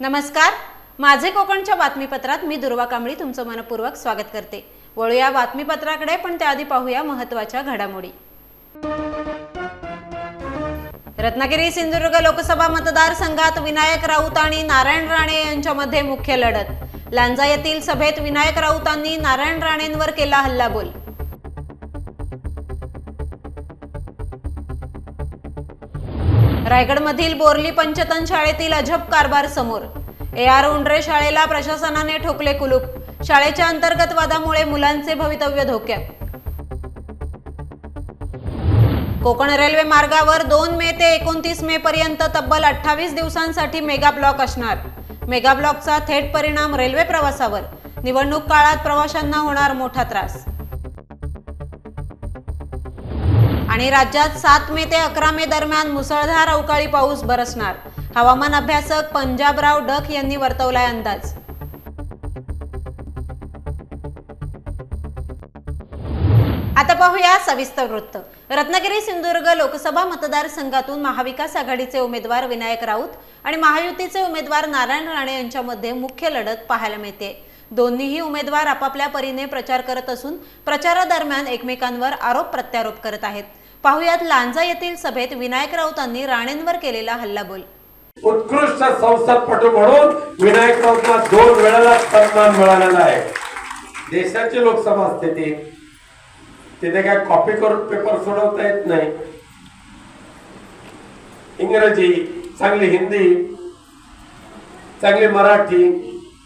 नमस्कार. माझे कोकणच्या बातमीपत्रात मी दुर्वा कांबळी तुमचं मनपूर्वक स्वागत करते. वळूया बातमीपत्राकडे पण त्याआधी पाहूया महत्त्वाच्या घडामोडी. रत्नागिरी सिंधुदुर्ग लोकसभा मतदारसंघात विनायक राऊत आणि नारायण राणे यांच्यामध्ये मुख्य लढत. लांजा येथील सभेत विनायक राऊतांनी नारायण राणेंवर केला हल्लाबोल. रायगडमधील बोरली पंचतन शाळेतील अजब कारभार समोर. ए आर उंडरे शाळेला प्रशासनाने ठोकले कुलूप. शाळेच्या अंतर्गत वादामुळे मुलांचे भवितव्य धोक्यात. कोकण रेल्वे मार्गावर दोन मे ते एकोणतीस मे पर्यंत तब्बल अठ्ठावीस दिवसांसाठी मेगा ब्लॉक असणार. मेगा ब्लॉकचा थेट परिणाम रेल्वे प्रवासावर. निवडणूक काळात प्रवाशांना होणार मोठा त्रास. आणि राज्यात सात मे ते अकरा मे दरम्यान मुसळधार अवकाळी पाऊस बरसणार. हवामान अभ्यासक पंजाबराव डक यांनी वर्तवलाय अंदाज. आता पाहूया सविस्तर वृत्त. रत्नागिरी सिंधुदुर्ग लोकसभा मतदारसंघातून महाविकास आघाडीचे उमेदवार विनायक राऊत आणि महायुतीचे उमेदवार नारायण राणे यांच्यामध्ये मुख्य लढत पाहायला मिळते. दोन्हीही उमेदवार आपापल्या परीने प्रचार करत असून प्रचारादरम्यान एकमेकांवर आरोप प्रत्यारोप करत आहेत. पाहुयात लांजा येथील सभेत विनायक राऊतांनी राणेंवर केलेला हल्लाबोल. उत्कृष्ट संसदपटू म्हणून विनायक राऊतला दोन वेळेला सन्मान मिळालेला आहे देशाची लोकसभा असते ती तिथे काय कॉपी करून पेपर सोडवता येत नाही. इंग्रजी चांगली हिंदी चांगली मराठी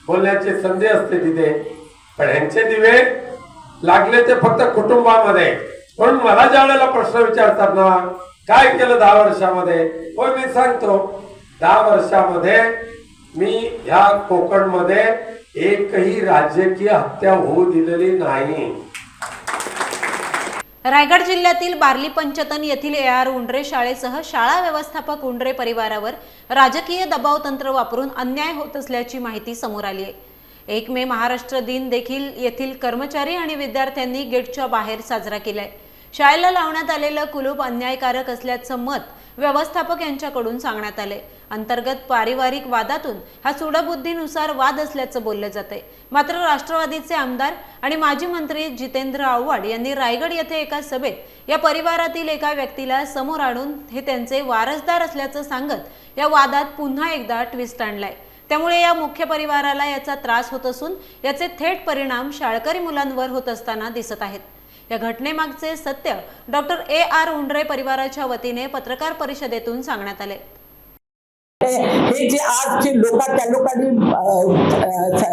बोलण्याची संधी असते तिथे. पण ह्यांचे दिवे लागले ते फक्त कुटुंबामध्ये. म्हणून मला ज्या वेळेला प्रश्न विचारतात ना काय केलं दहा वर्षामध्ये? होय मी सांगतो. दहा वर्षामध्ये मी ह्या कोकणमध्ये एकही राजकीय हत्या होऊ दिलेली नाही. रायगड जिल्ह्यातील बार्ली पंचतन येथील ए आर उंडरे शाळेसह शाळा व्यवस्थापक उंडरे परिवारावर राजकीय दबाव तंत्र वापरून अन्याय होत असल्याची माहिती समोर आली आहे. एक मे महाराष्ट्र दिन देखील येथील कर्मचारी आणि विद्यार्थ्यांनी गेटच्या बाहेर साजरा केलाय. शाळेला लावण्यात आलेलं कुलूप अन्यायकारक असल्याचं मत व्यवस्थापक यांच्याकडून सांगण्यात आले. अंतर्गत पारिवारिक वादातून हा सुडबुद्धीनुसार वाद असल्याचं बोललं जाते मात्र राष्ट्रवादीचे आमदार आणि माजी मंत्री जितेंद्र आव्हाड यांनी रायगड येथे एका सभेत या परिवारातील एका व्यक्तीला समोर आणून हे त्यांचे वारसदार असल्याचं सांगत या वादात पुन्हा एकदा ट्विस्ट आणलाय. त्यामुळे या मुख्य परिवाराला याचा त्रास होत असून याचे थेट परिणाम शाळकरी मुलांवर होत असताना दिसत आहेत. या घटनेमागचे सत्य डॉक्टर ए आर उंडरे परिवाराच्या वतीने पत्रकार परिषदेतून सांगण्यात आले. हे जे आजचे लोक त्या लोकांनी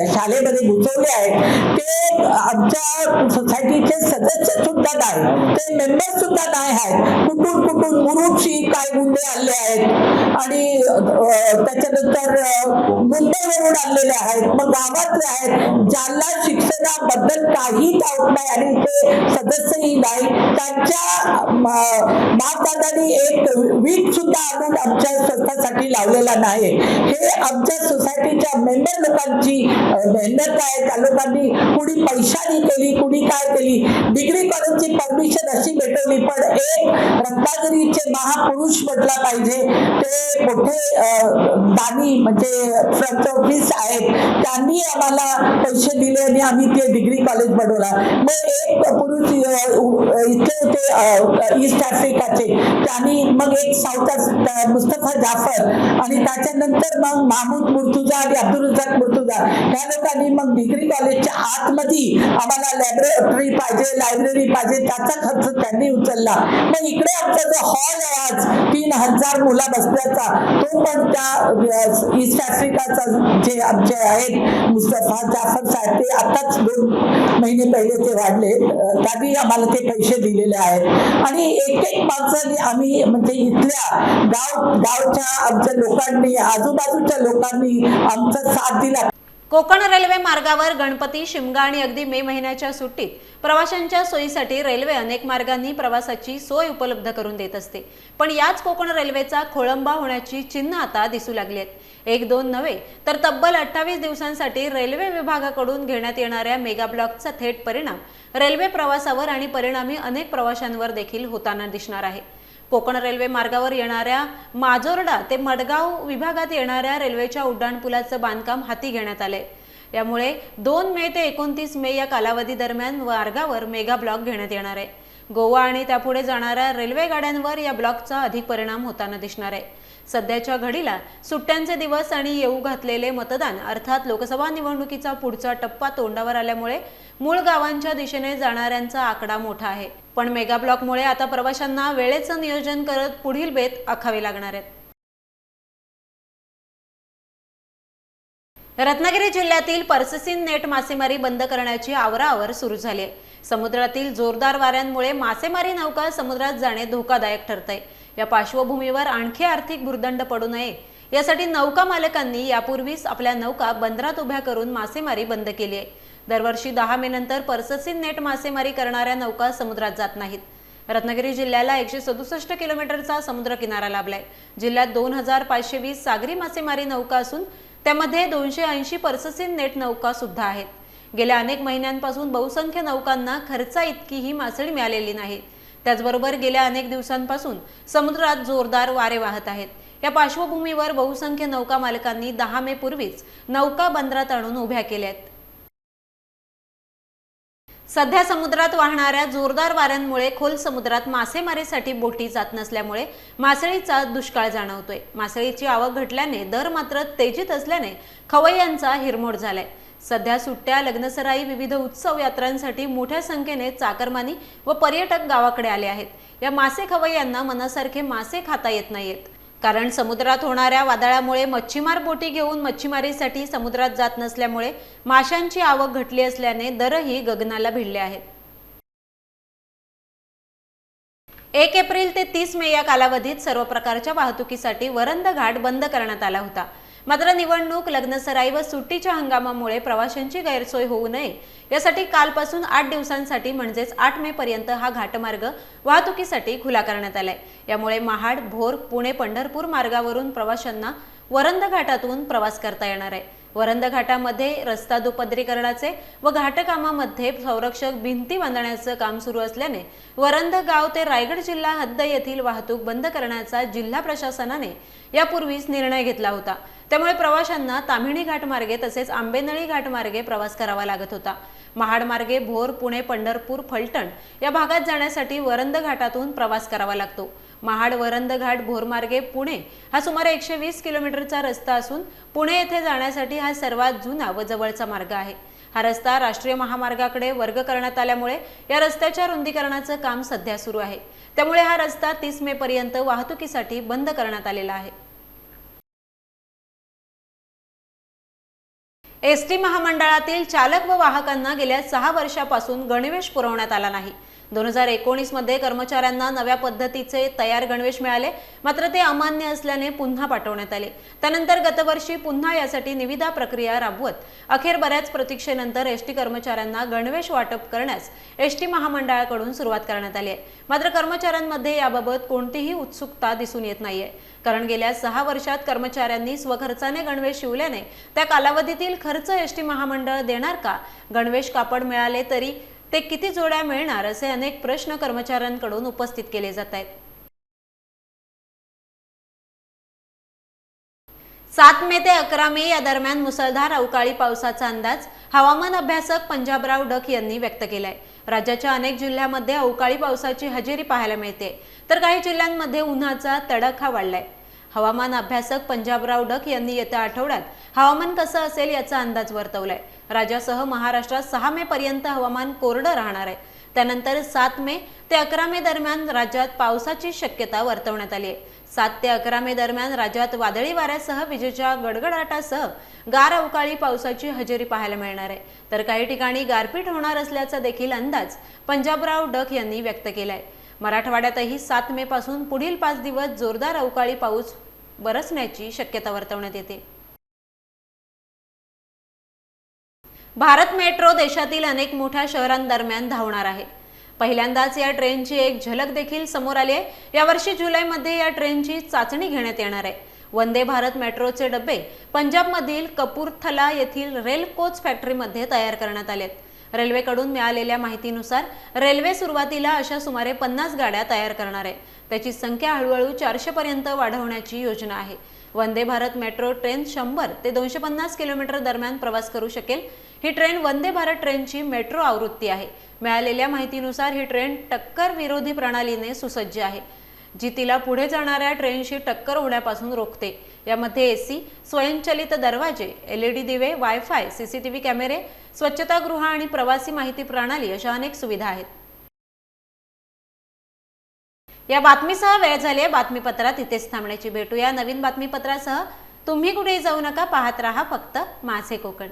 शाळेमध्ये घुसवले आहेत ते आमच्या सोसायटीचे सदस्य सुद्धा नाही. ते मेंबर सुद्धा नाही आहेत. कुठून कुठून मुरुडशी काय गुंडे आले आहेत? आणि त्याच्यानंतर मुंबईवरून आलेले आहेत. मग गावातले आहेत. ज्यांना शिक्षणाबद्दल काही ठाऊक नाही आणि ते सदस्यही नाही त्यांच्या मातादानी एक वीट सुद्धा आणून आमच्या संस्थासाठी लावलेला नाही हे आमच्या सोसायटीच्या मेंबर लोकांची मेहनत आहे. त्या लोकांनी कुणी पैशानी केली कुणी काय केली डिग्री कॉलेजची परमिशन अशी भेटवली पण एक रत्नागिरीचे महापुरुष म्हटला पाहिजे. ते मोठे दानी म्हणजे फ्रंट ऑफिस आहेत. त्यांनी आम्हाला पैसे दिले आणि आम्ही ते डिग्री कॉलेज बनवला. मग एक पुरुष इथे होते ईस्ट आफ्रिकाचे त्यांनी मग एक साऊथ मुस्तफा जाफर आणि त्याच्यानंतर मग महमूद मुर्तुजा आणि अब्दुल रजाक मुर्तुजा ह्या लोकांनी मग डिग्री कॉलेजच्या आतमध्ये आम्हाला लॅबोरेटरी पाहिजे लायब्ररी पाहिजे त्याचा खर्च त्यांनी उचलला. मग इकडे आमचा जो हॉल आहे आज तीन हजार मुला बसल्याचा तो पण त्या ईस्ट आफ्रिकाचा जे आमचे आहेत मुस्तफा जाफर साहेब ते आताच दोन महिने पहिले ते वाढले त्यांनी आम्हाला ते पैसे दिलेले आहेत. आणि एक एक माणसाने आम्ही म्हणजे इथल्या गाव गावच्या आमच्या लोकांनी आजूबाजूच्या लोकांनी आमचा साथ दिला. कोकण रेल्वे मार्गावर गणपती शिमगा आणि अगदी मे महिन्याच्या सुट्टीत. प्रवाशांच्या सोयीसाठी रेल्वे अनेक मार्गांनी प्रवासाची सोय उपलब्ध करून देत असते. पण याच कोकण रेल्वेचा खोळंबा होण्याची चिन्ह आता दिसू लागली आहेत. एक दोन नव्हे तर तब्बल अठ्ठावीस दिवसांसाठी रेल्वे विभागाकडून घेण्यात येणाऱ्या मेगा ब्लॉकचा थेट परिणाम. रेल्वे प्रवासावर आणि परिणामी अनेक प्रवाशांवर देखील होताना दिसणार आहे. कोकण रेल्वे मार्गावर येणाऱ्या माजोर्डा ते मडगाव विभागात येणाऱ्या रेल्वेच्या उड्डाणपुलाचं बांधकाम हाती घेण्यात आले. यामुळे दोन मे ते एकोणतीस मे या कालावधी दरम्यान मार्गावर मेगा ब्लॉक घेण्यात येणार आहे. गोवा आणि त्यापुढे जाणाऱ्या रेल्वे गाड्यांवर या ब्लॉकचा अधिक परिणाम होताना दिसणार आहे. सध्याच्या घडीला सुट्ट्यांचे दिवस आणि येऊ घातलेले मतदान अर्थात लोकसभा निवडणुकीचा पुढचा टप्पा तोंडावर आल्यामुळे मूळ गावांच्या दिशेने जाणाऱ्यांचा आकडा मोठा आहे. पण मेगा ब्लॉकमुळे आता प्रवाशांना वेळेचं नियोजन करत पुढील बेत आखावे लागणार आहेत. रत्नागिरी जिल्ह्यातील पर्सेसिन नेट मासेमारी बंद करण्याची आवराआवर सुरू झाली आहे. समुद्रातील जोरदार वाऱ्यांमुळे मासेमारी नौका समुद्रात जाणे धोकादायक ठरतंय. या पार्श्वभूमीवर आणखी आर्थिक भुर्दंड पडू नये. यासाठी नौका मालकांनी यापूर्वीच आपल्या नौका बंदरात उभ्या करून मासेमारी बंद केली आहे. दरवर्षी दहा मे नंतर पर्ससीन नेट मासेमारी करणाऱ्या नौका समुद्रात जात नाहीत. रत्नागिरी जिल्ह्याला एकशे सदुसष्ट किलोमीटरचा समुद्र किनारा लाभलाय. जिल्ह्यात दोन हजार पाचशे वीस सागरी मासेमारी नौका असून त्यामध्ये दोनशे ऐंशी पर्ससीन नेट नौका सुद्धा आहेत. गेल्या अनेक महिन्यांपासून बहुसंख्य नौकांना खर्चा इतकीही मासळी मिळालेली नाही. त्याचबरोबर गेल्या अनेक दिवसांपासून समुद्रात जोरदार वारे वाहत आहेत. या पार्श्वभूमीवर बहुसंख्य नौका मालकांनी दहा मे पूर्वीच नौका बंदरात आणून उभ्या केल्या आहेत. सध्या समुद्रात वाहणाऱ्या जोरदार वाऱ्यांमुळे खोल समुद्रात मासेमारीसाठी बोटी जात नसल्यामुळे मासळीचा दुष्काळ जाणवतोय. मासळीची आवक घटल्याने दर मात्र तेजीत असल्याने खवय्यांचा हिरमोड झालाय. सध्या सुट्ट्या लग्नसराई विविध उत्सव यात्रांसाठी मोठ्या संख्येने चाकरमानी व पर्यटक गावाकडे आले आहेत. या मासे खवय्यांना मनासारखे मासे खाता येत नाहीयेत कारण समुद्रात होणाऱ्या वादळामुळे मच्छीमार बोटी घेऊन मच्छीमारीसाठी समुद्रात जात नसल्यामुळे माशांची आवक घटली असल्याने दरही गगनाला भिडले आहेत. एक एप्रिल ते तीस मे या कालावधीत सर्व प्रकारच्या वाहतुकीसाठी वरंद घाट बंद करण्यात आला होता. मात्र निवडणूक लग्नसराई व सुट्टीच्या हंगामामुळे प्रवाशांची गैरसोय होऊ नये. यासाठी कालपासून आठ दिवसांसाठी म्हणजेच आठ मे पर्यंत हा घाटमार्ग वाहतुकीसाठी खुला करण्यात आलाय. यामुळे महाड भोर पुणे पंढरपूर मार्गावरून प्रवाशांना वरंद घाटातून प्रवास करता येणार आहे. वरंद घाटामध्ये रस्ता दुपदरीकरणाचे व घाटकामामध्ये संरक्षक भिंती बांधण्याचं काम सुरू असल्याने वरंद गाव ते रायगड जिल्हा हद्द येथील वाहतूक बंद करण्याचा जिल्हा प्रशासनाने यापूर्वीच निर्णय घेतला होता. त्यामुळे प्रवाशांना ताम्हिणी घाटमार्गे तसेच आंबेनळी घाटमार्गे प्रवास करावा लागत होता. महाडमार्गे भोर पुणे पंढरपूर फलटण या भागात जाण्यासाठी वरंद घाटातून प्रवास करावा लागतो. महाड वरंदघाट भोरमार्गे पुणे. हा सुमारे एकशे वीस किलोमीटरचा रस्ता असून पुणे येथे जाण्यासाठी हा सर्वात जुना व जवळचा मार्ग आहे. हा रस्ता राष्ट्रीय महामार्गाकडे वर्ग करण्यात आल्यामुळे या रस्त्याच्या रुंदीकरणाचं काम सध्या सुरू आहे. त्यामुळे हा रस्ता तीस मे पर्यंत वाहतुकीसाठी बंद करण्यात आलेला आहे. एस टी महामंडळातील चालक व वाहकांना गेल्या सहा वर्षापासून गणवेश पुरवण्यात आला नाही. दोन हजार एकोणीसमध्ये कर्मचाऱ्यांना नव्या पद्धतीचे तयार गणवेश मिळाले. मात्र ते अमान्य असल्याने पुन्हा पाठवण्यात आले. त्यानंतर गतवर्षी पुन्हा यासाठी निविदा प्रक्रिया राबवत अखेर बऱ्याच प्रतीक्षेनंतर एस टी कर्मचाऱ्यांना गणवेश वाटप करण्यास एस टी महामंडळाकडून सुरुवात करण्यात आली आहे. मात्र कर्मचाऱ्यांमध्ये याबाबत कोणतीही उत्सुकता दिसून येत नाहीये. कारण गेल्या सहा वर्षात कर्मचाऱ्यांनी स्वखर्चाने गणवेश शिवल्याने त्या कालावधीतील खर्च एस टी महामंडळ देणार का? गणवेश कापड मिळाले तरी ते किती जोड्या मिळणार असे अनेक प्रश्न कर्मचाऱ्यांकडून उपस्थित केले जात आहेत. सात मे ते अकरा मे या दरम्यान मुसळधार अवकाळी पावसाचा अंदाज हवामान अभ्यासक पंजाबराव डक यांनी व्यक्त केलाय. राज्याच्या अनेक जिल्ह्यामध्ये अवकाळी पावसाची हजेरी पाहायला मिळते. तर काही जिल्ह्यांमध्ये उन्हाचा तडाखा वाढलाय. हवामान अभ्यासक पंजाबराव डक यांनी येत्या आठवड्यात हवामान कसं असेल याचा अंदाज वर्तवलाय. राज्यासह महाराष्ट्रात सहा मे पर्यंत हवामान कोरडं राहणार आहे. त्यानंतर सात मे ते अकरा मे दरम्यान राज्यात पावसाची शक्यता वर्तवण्यात आली आहे. सात ते अकरा मे दरम्यान राज्यात वादळी वाऱ्यासह विजेच्या गडगडाटासह गार अवकाळी पावसाची हजेरी पाहायला मिळणार आहे. तर काही ठिकाणी गारपीट होणार असल्याचा देखील अंदाज पंजाबराव डक यांनी व्यक्त केलाय. मराठवाड्यातही सात मे पासून पुढील पाच दिवस जोरदार अवकाळी पाऊस बरसण्याची शक्यता वर्तवण्यात येते. भारत मेट्रो देशातील अनेक मोठ्या शहरांदरम्यान धावणार आहे. पहिल्यांदाच या ट्रेनची एक झलक देखील समोर आली आहे. यावर्षी जुलैमध्ये या ट्रेनची चाचणी घेण्यात येणार आहे. वंदे भारत मेट्रोचे डबे पंजाबमधील कपूरथला येथील रेल कोच फॅक्टरीमध्ये तयार करण्यात आलेत. रेल्वेकडून मिळालेल्या माहितीनुसार रेल्वे सुरुवातीला अशा सुमारे पन्नास गाड्या तयार करणार आहे. त्याची संख्या हळूहळू चारशे पर्यंत वाढवण्याची योजना आहे. वंदे भारत मेट्रो ट्रेन शंभर ते दोनशे पन्नास किलोमीटर दरम्यान प्रवास करू शकेल. ही ट्रेन वंदे भारत ट्रेनची मेट्रो आवृत्ती आहे. मिळालेल्या माहितीनुसार ही ट्रेन टक्कर विरोधी प्रणालीने सुसज्ज आहे जी तिला पुढे जाणाऱ्या ट्रेनशी टक्कर होण्यापासून रोखते. यामध्ये एसी स्वयंचलित दरवाजे एलईडी दिवे वायफाय सीसीटीव्ही कॅमेरे स्वच्छतागृह आणि प्रवासी माहिती प्रणाली अशा अनेक सुविधा आहेत. या बातमीसह वेळ झाली आहे. बातमीपत्रात इथेच थांबण्याची भेटूया नवीन बातमीपत्रासह तुम्ही कुठेही जाऊ नका. पाहत राहा फक्त माझे कोकण.